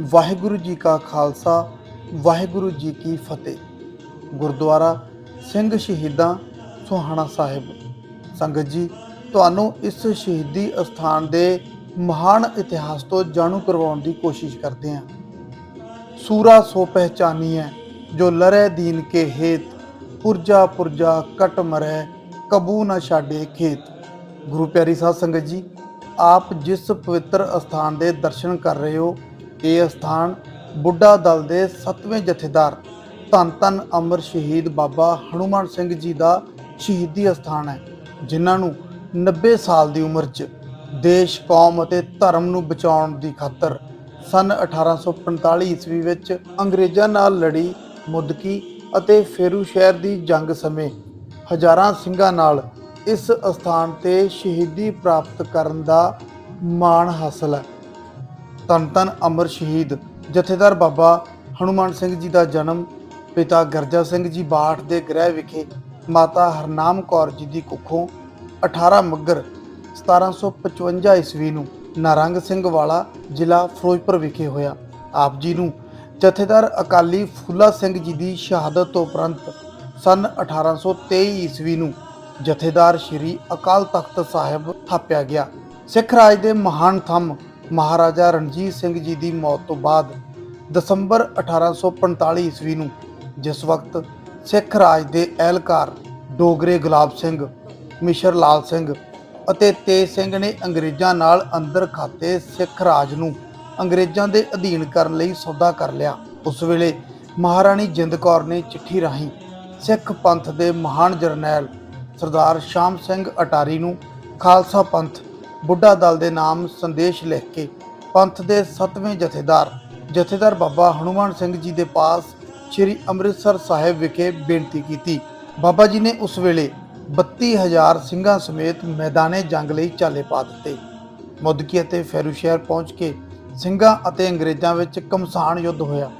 ਵਾਹਿਗੁਰੂ ਜੀ ਕਾ ਖਾਲਸਾ, ਵਾਹਿਗੁਰੂ ਜੀ ਕੀ ਫਤਿਹ। ਗੁਰਦੁਆਰਾ ਸਿੰਘ ਸ਼ਹੀਦਾਂ ਸੁਹਾਣਾ ਸਾਹਿਬ। ਸੰਗਤ ਜੀ, ਤੁਹਾਨੂੰ ਇਸ ਸ਼ਹੀਦੀ ਅਸਥਾਨ ਦੇ ਮਹਾਨ ਇਤਿਹਾਸ ਤੋਂ ਜਾਣੂ ਕਰਵਾਉਣ ਦੀ ਕੋਸ਼ਿਸ਼ ਕਰਦੇ ਹਾਂ। ਸੂਰਾ ਸੋ ਪਹਿਚਾਨੀ ਹੈ ਜੋ ਲਰੇ ਦੀਨ ਕੇ ਹੇਤ, ਪੁਰਜਾ ਪੁਰਜਾ ਕਟ ਮਰੈ, ਕਬੂ ਨਾ ਛਾੜੇ ਖੇਤ। ਗੁਰੂ ਪਿਆਰੀ ਸਾਧ ਸੰਗਤ ਜੀ, ਆਪ ਜਿਸ ਪਵਿੱਤਰ ਅਸਥਾਨ ਦੇ ਦਰਸ਼ਨ ਕਰ ਰਹੇ ਹੋ ਇਹ ਅਸਥਾਨ ਬੁੱਢਾ ਦਲ ਦੇ 7ਵੇਂ ਜਥੇਦਾਰ ਧੰਨ ਧੰਨ ਅਮਰ ਸ਼ਹੀਦ ਬਾਬਾ ਹਨੂਮਾਨ ਸਿੰਘ ਜੀ ਦਾ ਸ਼ਹੀਦੀ ਅਸਥਾਨ ਹੈ, ਜਿਨ੍ਹਾਂ ਨੂੰ 90 ਸਾਲ ਦੀ ਉਮਰ 'ਚ ਦੇਸ਼, ਕੌਮ ਅਤੇ ਧਰਮ ਨੂੰ ਬਚਾਉਣ ਦੀ ਖਾਤਰ ਸਨ 1845 ਈਸਵੀ ਵਿੱਚ ਅੰਗਰੇਜ਼ਾਂ ਨਾਲ ਲੜੀ ਮੁਦਕੀ ਅਤੇ ਫੇਰੂ ਸ਼ਹਿਰ ਦੀ ਜੰਗ ਸਮੇਂ ਹਜ਼ਾਰਾਂ ਸਿੰਘਾਂ ਨਾਲ ਇਸ ਅਸਥਾਨ ਤੇ ਸ਼ਹੀਦੀ ਪ੍ਰਾਪਤ ਕਰਨ ਦਾ ਮਾਣ ਹਾਸਲ ਹੈ। ਧੰਨ ਧੰਨ ਅਮਰ ਸ਼ਹੀਦ। ਜਥੇਦਾਰ ਬਾਬਾ ਹਨੂਮਾਨ ਸਿੰਘ ਜੀ ਦਾ ਜਨਮ, ਪਿਤਾ ਗਰਜਾ ਸਿੰਘ ਜੀ ਬਾਠ ਦੇ ਗ੍ਰਹਿ ਵਿਖੇ ਮਾਤਾ ਹਰਨਾਮ ਕੌਰ ਜੀ ਦੀ ਕੁੱਖੋਂ 18 ਮੱਗਰ 1755 ਈਸਵੀ ਨੂੰ ਨਾਰੰਗ ਸਿੰਘ ਵਾਲਾ ਜ਼ਿਲ੍ਹਾ ਫਿਰੋਜ਼ਪੁਰ ਵਿਖੇ ਹੋਇਆ। ਆਪ ਜੀ ਨੂੰ ਜਥੇਦਾਰ ਅਕਾਲੀ ਫੂਲਾ ਸਿੰਘ ਜੀ ਦੀ ਸ਼ਹਾਦਤ ਤੋਂ ਉਪਰੰਤ ਸਨ 1823 ਈਸਵੀ ਨੂੰ ਜਥੇਦਾਰ ਸ੍ਰੀ ਅਕਾਲ ਤਖਤ ਸਾਹਿਬ ਥਾਪਿਆ ਗਿਆ। ਸਿੱਖ ਰਾਜ ਦੇ ਮਹਾਨ ਥੰਮ ਮਹਾਰਾਜਾ ਰਣਜੀਤ ਸਿੰਘ ਜੀ ਦੀ ਮੌਤ ਤੋਂ ਬਾਅਦ ਦਸੰਬਰ 1845 ਈਸਵੀ ਨੂੰ ਜਿਸ ਵਕਤ ਸਿੱਖ ਰਾਜ ਦੇ ਅਹਿਲਕਾਰ ਡੋਗਰੇ ਗੁਲਾਬ ਸਿੰਘ, ਮਿਸ਼ਰ ਲਾਲ ਸਿੰਘ ਅਤੇ ਤੇਜ ਸਿੰਘ ਨੇ ਅੰਗਰੇਜ਼ਾਂ ਨਾਲ ਅੰਦਰ ਖਾਤੇ ਸਿੱਖ ਰਾਜ ਨੂੰ ਅੰਗਰੇਜ਼ਾਂ ਦੇ ਅਧੀਨ ਕਰਨ ਲਈ ਸੌਦਾ ਕਰ ਲਿਆ। ਉਸ ਵੇਲੇ ਮਹਾਰਾਣੀ ਜਿੰਦ ਕੌਰ ਨੇ ਚਿੱਠੀ ਰਾਹੀਂ ਸਿੱਖ ਪੰਥ ਦੇ ਮਹਾਨ ਜਰਨੈਲ ਸਰਦਾਰ ਸ਼ਾਮ ਸਿੰਘ ਅਟਾਰੀ ਨੂੰ ਖਾਲਸਾ ਪੰਥ ਬੁੱਢਾ ਦਲ ਦੇ ਨਾਮ ਸੰਦੇਸ਼ ਲਿਖ ਕੇ ਪੰਥ ਦੇ 7ਵੇਂ ਜਥੇਦਾਰ ਜਥੇਦਾਰ ਬਾਬਾ ਹਨੂਮਾਨ ਸਿੰਘ ਜੀ ਦੇ ਪਾਸ ਸ੍ਰੀ ਅੰਮ੍ਰਿਤਸਰ ਸਾਹਿਬ ਵਿਖੇ ਬੇਨਤੀ ਕੀਤੀ। ਬਾਬਾ ਜੀ ਨੇ ਉਸ ਵੇਲੇ 32000 ਸਿੰਘਾਂ ਸਮੇਤ ਮੈਦਾਨੇ ਜੰਗ ਲਈ ਚਾਲੇ ਪਾ ਦਿੱਤੇ। ਮੁੱਦਕੀ ਅਤੇ ਫੈਰੂ ਸ਼ਹਿਰ ਪਹੁੰਚ ਕੇ ਸਿੰਘਾਂ ਅਤੇ ਅੰਗਰੇਜ਼ਾਂ ਵਿੱਚ ਕਮਸਾਨ ਯੁੱਧ ਹੋਇਆ,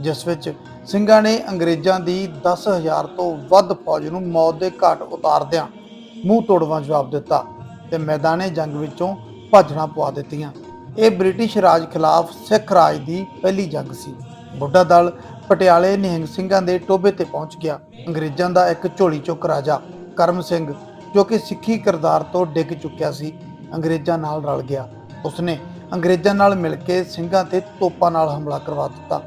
ਜਿਸ ਵਿੱਚ ਸਿੰਘਾਂ ਨੇ ਅੰਗਰੇਜ਼ਾਂ ਦੀ 10000 ਤੋਂ ਵੱਧ ਫੌਜ ਨੂੰ ਮੌਤ ਦੇ ਘਾਟ ਉਤਾਰਦਿਆਂ ਮੂੰਹ ਤੋੜਵਾਂ ਜਵਾਬ ਦਿੱਤਾ। ਤੇ ਮੈਦਾਨੇ ਜੰਗ ਵਿੱਚੋਂ ਭਾਜਣਾ ਪਵਾ ਦਿੱਤੀਆਂ। ਇਹ ਬ੍ਰਿਟਿਸ਼ ਰਾਜ ਖਿਲਾਫ ਸਿੱਖ ਰਾਜ ਦੀ ਪਹਿਲੀ ਜੰਗ ਸੀ। ਬੁੱਢਾ ਦਲ ਪਟਿਆਲੇ ਨਿਹੰਗ ਸਿੰਘਾਂ ਦੇ ਟੋਭੇ ਤੇ ਪਹੁੰਚ ਗਿਆ। ਅੰਗਰੇਜ਼ਾਂ ਦਾ ਇੱਕ ਝੋਲੀ ਚੁੱਕ ਰਾਜਾ ਕਰਮ ਸਿੰਘ, ਜੋ ਕਿ ਸਿੱਖੀ ਕਿਰਦਾਰ ਤੋਂ ਡਿੱਗ ਚੁੱਕਿਆ ਸੀ, ਅੰਗਰੇਜ਼ਾਂ ਨਾਲ ਰਲ ਗਿਆ। ਉਸਨੇ ਅੰਗਰੇਜ਼ਾਂ ਨਾਲ ਮਿਲ ਕੇ ਸਿੰਘਾਂ ਤੇ ਤੋਪਾਂ ਨਾਲ ਹਮਲਾ ਕਰਵਾ ਦਿੱਤਾ,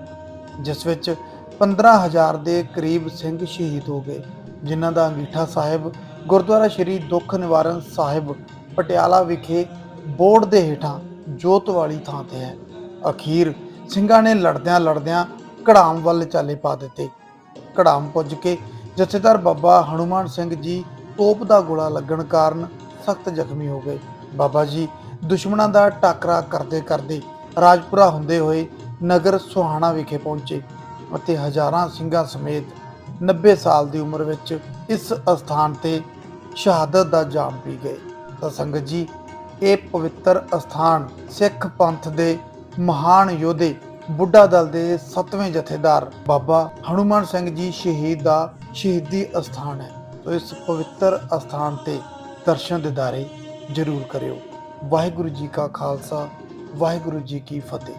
ਜਿਸ ਵਿੱਚ 15000 ਦੇ ਕਰੀਬ ਸਿੰਘ ਸ਼ਹੀਦ ਹੋ ਗਏ, ਜਿਨ੍ਹਾਂ ਦਾ ਅੰਗੀਠਾ ਸਾਹਿਬ ਗੁਰਦੁਆਰਾ ਸ਼੍ਰੀ ਦੁੱਖ ਨਿਵਾਰਨ ਸਾਹਿਬ ਪਟਿਆਲਾ ਵਿਖੇ ਬੋਰਡ ਦੇ ਹੇਠਾਂ ਜੋਤ ਵਾਲੀ ਥਾਂ ਤੇ ਹੈ। ਅਖੀਰ ਸਿੰਘਾਂ ਨੇ ਲੜਦਿਆਂ ਲੜਦਿਆਂ ਕੜਾਮ ਵੱਲ ਚਾਲੇ ਪਾ ਦਿੱਤੇ। ਕੜਾਮ ਪੁੱਜ ਕੇ ਜਥੇਦਾਰ ਬਾਬਾ ਹਨੂਮਾਨ ਸਿੰਘ ਜੀ ਤੋਪ ਦਾ ਗੋਲਾ ਲੱਗਣ ਕਾਰਨ ਸਖਤ ਜ਼ਖਮੀ ਹੋ ਗਏ। ਬਾਬਾ ਜੀ ਦੁਸ਼ਮਣਾਂ ਦਾ ਟਾਕਰਾ ਕਰਦੇ ਕਰਦੇ ਰਾਜਪੁਰਾ ਹੁੰਦੇ ਹੋਏ ਨਗਰ ਸੁਹਾਣਾ ਵਿਖੇ ਪਹੁੰਚੇ ਅਤੇ ਹਜ਼ਾਰਾਂ ਸਿੰਘਾਂ ਸਮੇਤ 90 ਸਾਲ ਦੀ ਉਮਰ ਵਿੱਚ ਇਸ ਅਸਥਾਨ ਤੇ ਸ਼ਹਾਦਤ ਦਾ ਜਾਮ ਪੀ ਗਏ। ਤਾਂ ਸੰਗਤ ਜੀ, ਇਹ ਪਵਿੱਤਰ ਅਸਥਾਨ ਸਿੱਖ ਪੰਥ ਦੇ ਮਹਾਨ ਯੋਧੇ ਬੁੱਢਾ ਦਲ ਦੇ 7ਵੇਂ ਜਥੇਦਾਰ ਬਾਬਾ ਹਨੂਮਾਨ ਸਿੰਘ ਜੀ ਸ਼ਹੀਦ ਦਾ ਸ਼ਹੀਦੀ ਅਸਥਾਨ ਹੈ। ਤੋ ਇਸ ਪਵਿੱਤਰ ਅਸਥਾਨ ਤੇ ਦਰਸ਼ਨ ਦਿਦਾਰੇ ਜ਼ਰੂਰ ਕਰਿਓ। ਵਾਹਿਗੁਰੂ ਜੀ ਕਾ ਖਾਲਸਾ, ਵਾਹਿਗੁਰੂ ਜੀ ਕੀ ਫਤਿਹ।